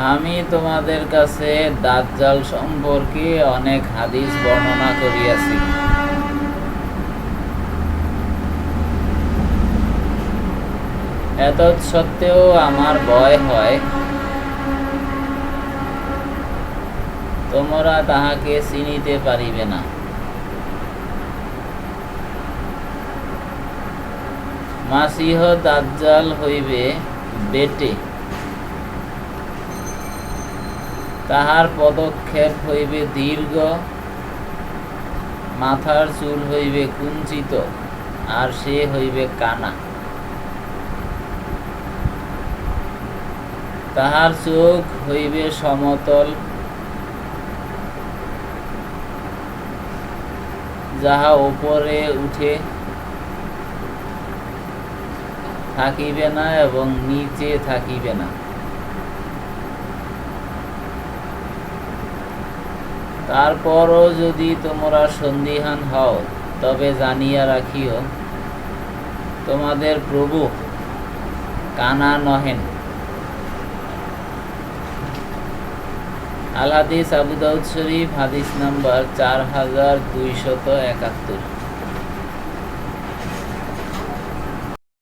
আমি তোমাদের কাছে দাজ্জাল সম্পর্কে অনেক হাদিস বর্ণনা করিয়াছি। এত সত্ত্বেও আমার ভয় হয়। তোমরা তাহাকে চিনিতে পারিবে না। মাসিহ দাজ্জাল হইবে বেটে। তাহার পদক্ষেপ হইবে দীর্ঘ, মাথার চুল হইবে কুঞ্চিত, আর সে হইবে কানা। তাহার চোখ হইবে সমতল, যাহা উপরে উঠে থাকিবে না এবং নিচে থাকিবে না। তারপরও যদি তোমরা সন্দিহান হও, তবে জানিয়া রাখিও, তোমাদের প্রভু কানা নহেন আল হাদিস আবু দাউদ শরীফ, হাদিস নাম্বার চার হাজার দুইশত একাত্তর।